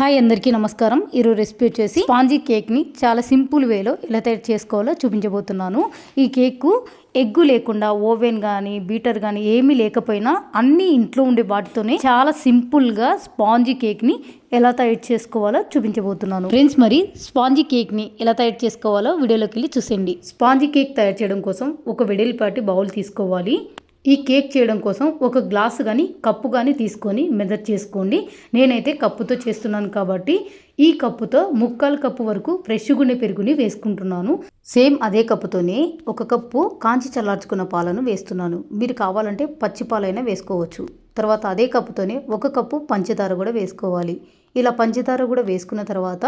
Hi అందరికీ నమస్కారం. ఈరోజు రెసిపీ వచ్చేసి స్పాంజీ కేక్ని చాలా సింపుల్ వేలో ఎలా తయారు చేసుకోవాలో చూపించబోతున్నాను. ఈ కేక్ ఎగ్గు లేకుండా ఓవెన్ కానీ బీటర్ కానీ ఏమీ లేకపోయినా అన్ని ఇంట్లో ఉండే వాటితోనే చాలా సింపుల్గా స్పాంజీ కేక్ని ఎలా తయారు చేసుకోవాలో చూపించబోతున్నాను. ఫ్రెండ్స్ మరి స్పాంజీ కేక్ని ఎలా తయారు చేసుకోవాలో వీడియోలోకి వెళ్ళి చూసేయండి. స్పాంజీ కేక్ తయారు చేయడం కోసం ఒక వెడల్పాటి బౌల్ తీసుకోవాలి. ఈ కేక్ చేయడం కోసం ఒక గ్లాసు కానీ కప్పు కానీ తీసుకొని మెదర్ చేసుకోండి. నేనైతే కప్పుతో చేస్తున్నాను కాబట్టి ఈ కప్పుతో ముక్కాలు కప్పు వరకు ఫ్రెష్ గుండె పెరుగుని వేసుకుంటున్నాను. సేమ్ అదే కప్పుతోనే ఒక కప్పు కాంచి చల్లార్చుకున్న పాలను వేస్తున్నాను. మీరు కావాలంటే పచ్చి పాలైనా వేసుకోవచ్చు. తర్వాత అదే కప్పుతోనే ఒక కప్పు పంచదార కూడా వేసుకోవాలి. ఇలా పంచదార కూడా వేసుకున్న తర్వాత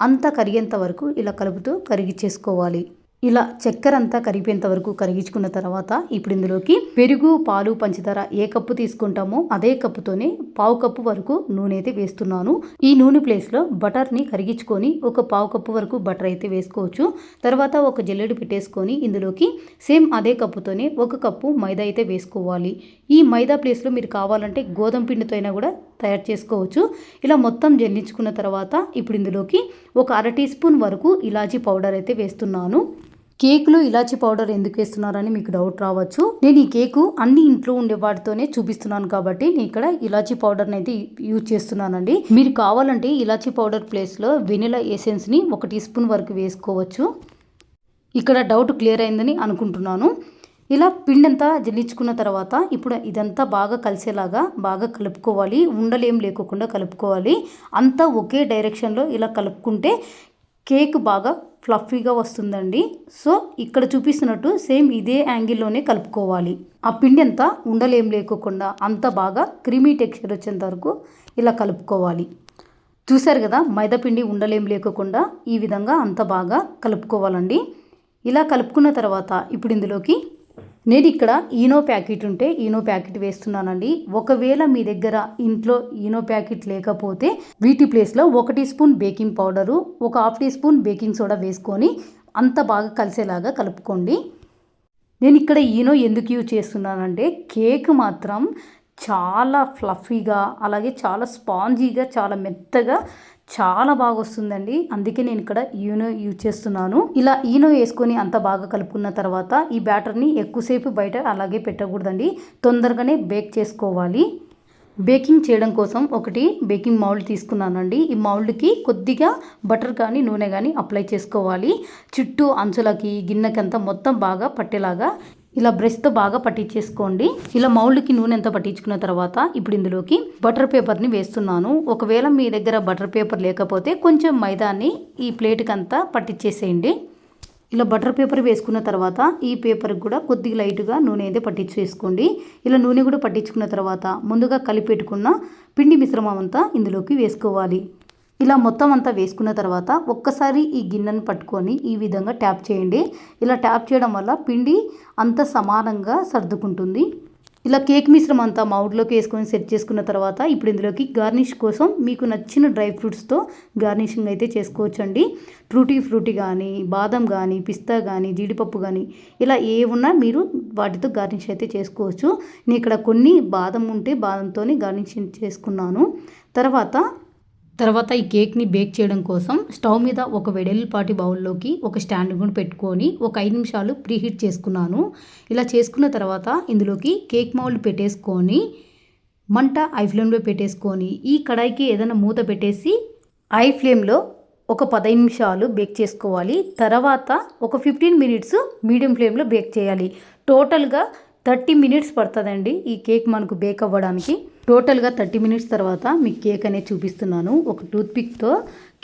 అంతా కరిగేంత వరకు ఇలా కలుపుతూ కరిగిచ్చేసుకోవాలి ఇలా చక్కెర అంతా కరిగిపోయేంత వరకు కరిగించుకున్న తర్వాత ఇప్పుడు ఇందులోకి పెరుగు పాలు పంచదార ఏ కప్పు తీసుకుంటామో అదే కప్పుతోనే పావు కప్పు వరకు నూనె అయితే వేస్తున్నాను. ఈ నూనె ప్లేస్లో బటర్ని కరిగించుకొని ఒక పావు కప్పు వరకు బటర్ అయితే వేసుకోవచ్చు. తర్వాత ఒక జల్లెడు పెట్టేసుకొని ఇందులోకి సేమ్ అదే కప్పుతోనే ఒక కప్పు మైదా అయితే వేసుకోవాలి. ఈ మైదా ప్లేస్లో మీరు కావాలంటే గోధుమ పిండితో అయినా కూడా తయారు చేసుకోవచ్చు. ఇలా మొత్తం జల్లించుకున్న తర్వాత ఇప్పుడు ఇందులోకి ఒక అర టీ స్పూన్ వరకు ఇలాచీ పౌడర్ అయితే వేస్తున్నాను. కేకులో ఇలాచీ పౌడర్ ఎందుకు వేస్తున్నారని మీకు డౌట్ రావచ్చు. నేను ఈ కేకు అన్ని ఇంట్లో ఉండే వాటితోనే చూపిస్తున్నాను కాబట్టి నేను ఇక్కడ ఇలాచీ పౌడర్ని అయితే యూజ్ చేస్తున్నానండి. మీరు కావాలంటే ఇలాచీ పౌడర్ ప్లేస్లో వెనిలా ఎసెన్స్ని ఒక టీ స్పూన్ వరకు వేసుకోవచ్చు. ఇక్కడ డౌట్ క్లియర్ అయిందని అనుకుంటున్నాను. ఇలా పిండి అంతా జల్లించుకున్న తర్వాత ఇప్పుడు ఇదంతా బాగా కలిసేలాగా బాగా కలుపుకోవాలి. ఉండలేం లేకోకుండా కలుపుకోవాలి. అంతా ఒకే డైరెక్షన్లో ఇలా కలుపుకుంటే కేక్ బాగా ఫ్లఫీగా వస్తుందండి. సో ఇక్కడ చూపిస్తున్నట్టు సేమ్ ఇదే యాంగిల్లోనే కలుపుకోవాలి. ఆ పిండి అంతా ఉండలేం లేకోకుండా అంత బాగా క్రీమీ టెక్స్చర్ వచ్చేంత వరకు ఇలా కలుపుకోవాలి. చూశారు కదా మైదా పిండి ఉండలేం లేకోకుండా ఈ విధంగా అంత బాగా కలుపుకోవాలండి. ఇలా కలుపుకున్న తర్వాత ఇప్పుడు ఇందులోకి నేను ఇక్కడ ఈనో ప్యాకెట్ ఉంటే ఈనో ప్యాకెట్ వేస్తున్నానండి. ఒకవేళ మీ దగ్గర ఇంట్లో ఈనో ప్యాకెట్ లేకపోతే వీటి ప్లేస్లో ఒక టీ స్పూన్ బేకింగ్ పౌడరు ఒక half teaspoon baking soda వేసుకొని అంత బాగా కలిసేలాగా కలుపుకోండి. నేను ఇక్కడ ఈనో ఎందుకు యూజ్ చేస్తున్నానంటే కేక్ మాత్రం చాలా ఫ్లఫీగా అలాగే చాలా స్పాంజీగా చాలా మెత్తగా చాలా బాగా వస్తుందండి అందుకే నేను ఇక్కడ ఈనో యూజ్ చేస్తున్నాను. ఇలా ఈనో వేసుకొని అంత బాగా కలుపుకున్న తర్వాత ఈ బ్యాటర్ని ఎక్కువసేపు బయట అలాగే పెట్టకూడదండి. తొందరగానే బేక్ చేసుకోవాలి. బేకింగ్ చేయడం కోసం ఒకటి బేకింగ్ మౌల్డ్ తీసుకున్నానండి. ఈ మౌల్డ్కి కొద్దిగా బటర్ కానీ నూనె కానీ అప్లై చేసుకోవాలి. చుట్టూ అంచులకి గిన్నెకంతా మొత్తం బాగా పట్టేలాగా ఇలా బ్రష్తో బాగా పట్టించేసుకోండి. ఇలా మౌల్డ్కి నూనె ఎంత పట్టించుకున్న తర్వాత ఇప్పుడు ఇందులోకి బటర్ పేపర్ని వేస్తున్నాను. ఒకవేళ మీ దగ్గర బటర్ పేపర్ లేకపోతే కొంచెం మైదాన్ని ఈ ప్లేట్కి అంతా పట్టించేసేయండి. ఇలా బటర్ పేపర్ వేసుకున్న తర్వాత ఈ పేపర్కి కూడా కొద్దిగా లైట్గా నూనె అయితే పట్టించేసుకోండి. ఇలా నూనె కూడా పట్టించుకున్న తర్వాత ముందుగా కలిపెట్టుకున్న పిండి మిశ్రమం అంతా ఇందులోకి వేసుకోవాలి. ఇలా మొత్తం అంతా వేసుకున్న తర్వాత ఒక్కసారి ఈ గిన్నెను పట్టుకొని ఈ విధంగా ట్యాప్ చేయండి. ఇలా ట్యాప్ చేయడం వల్ల పిండి అంత సమానంగా సర్దుకుంటుంది. ఇలా కేక్ మిశ్రమం అంతా మౌడ్లోకి వేసుకొని సెట్ చేసుకున్న తర్వాత ఇప్పుడు ఇందులోకి గార్నిష్ కోసం మీకు నచ్చిన డ్రై ఫ్రూట్స్తో గార్నిషింగ్ అయితే చేసుకోవచ్చండి. ఫ్రూటీ ఫ్రూటీ కానీ బాదం కానీ పిస్తా కానీ జీడిపప్పు కానీ ఇలా ఏ ఉన్నా మీరు వాటితో గార్నిష్ అయితే చేసుకోవచ్చు. నేను ఇక్కడ కొన్ని బాదం ఉంటే బాదంతో గార్నిషింగ్ చేసుకున్నాను. తర్వాత తర్వాత ఈ కేక్ని బేక్ చేయడం కోసం స్టవ్ మీద ఒక వెడల్పాటి బౌల్లోకి ఒక స్టాండ్ కూడా పెట్టుకొని ఒక ఐదు నిమిషాలు ప్రీహీట్ చేసుకున్నాను. ఇలా చేసుకున్న తర్వాత ఇందులోకి కేక్ మౌల్డ్ పెట్టేసుకొని మంట ఐ ఫ్లేమ్లో పెట్టేసుకొని ఈ కడాయికి ఏదైనా మూత పెట్టేసి ఐ ఫ్లేమ్లో ఒక పదహైదు నిమిషాలు బేక్ చేసుకోవాలి. తర్వాత ఒక ఫిఫ్టీన్ మినిట్స్ మీడియం ఫ్లేమ్లో బేక్ చేయాలి. టోటల్గా థర్టీ మినిట్స్ పడుతుందండి ఈ కేక్ మనకు బేక్ అవ్వడానికి. టోటల్గా థర్టీ మినిట్స్ తర్వాత మీకు కేక్ అనేది చూపిస్తున్నాను. ఒక టూత్పిక్తో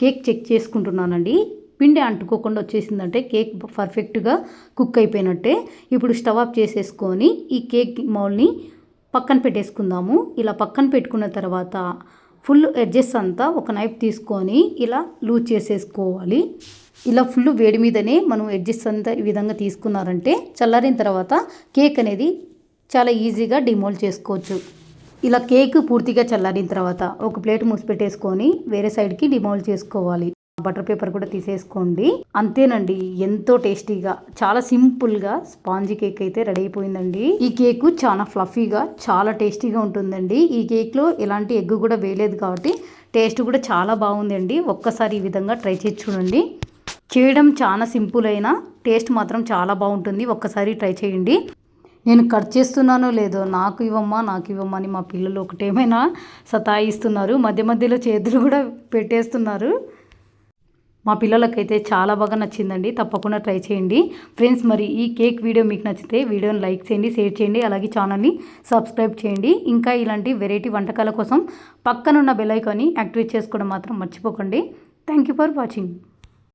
కేక్ చెక్ చేసుకుంటున్నానండి. పిండి అంటుకోకుండా వచ్చేసిందంటే కేక్ పర్ఫెక్ట్గా కుక్ అయిపోయినట్టే. ఇప్పుడు స్టవ్ ఆఫ్ చేసేసుకొని ఈ కేక్ మౌల్ని పక్కన పెట్టేసుకుందాము. ఇలా పక్కన పెట్టుకున్న తర్వాత ఫుల్ ఎడ్జెస్ అంతా ఒక నైఫ్ తీసుకొని ఇలా లూజ్ చేసేసుకోవాలి. ఇలా ఫుల్ వేడి మీదనే మనం ఎడ్జెస్ అంతా ఈ విధంగా తీసుకున్నారంటే చల్లారిన తర్వాత కేక్ అనేది చాలా ఈజీగా డిమోల్డ్ చేసుకోవచ్చు. ఇలా కేక్ పూర్తిగా చల్లారిన తర్వాత ఒక ప్లేట్ మూసి పెట్టేసుకొని వేరే సైడ్కి డిమోల్డ్ చేసుకోవాలి. బటర్ పేపర్ కూడా తీసేసుకోండి. అంతేనండి ఎంతో టేస్టీగా చాలా సింపుల్గా స్పాంజీ కేక్ అయితే రెడీ అయిపోయిందండి. ఈ కేక్ చాలా ఫ్లఫీగా చాలా టేస్టీగా ఉంటుందండి. ఈ కేక్లో ఎలాంటి ఎగ్ కూడా వేయలేదు కాబట్టి టేస్ట్ కూడా చాలా బాగుందండి. ఒక్కసారి ఈ విధంగా ట్రై చేసి చూడండి. చేయడం చాలా సింపుల్ అయినా టేస్ట్ మాత్రం చాలా బాగుంటుంది. ఒక్కసారి ట్రై చేయండి. నేను కట్ చేస్తున్నానో లేదో నాకు ఇవ్వమ్మా నాకు ఇవ్వమ్మా అని మా పిల్లలు ఒకటేమైనా సతాయిస్తున్నారు. మధ్య మధ్యలో చేతులు కూడా పెట్టేస్తున్నారు. మా పిల్లలకైతే చాలా బాగా నచ్చిందండి. తప్పకుండా ట్రై చేయండి. ఫ్రెండ్స్ మరి ఈ కేక్ వీడియో మీకు నచ్చితే వీడియోని లైక్ చేయండి షేర్ చేయండి అలాగే ఛానల్ని సబ్స్క్రైబ్ చేయండి. ఇంకా ఇలాంటి వెరైటీ వంటకాల కోసం పక్కనున్న బెల్ ఐకాన్ని యాక్టివేట్ చేసుకోవడం మాత్రం మర్చిపోకండి. Thank you for watching.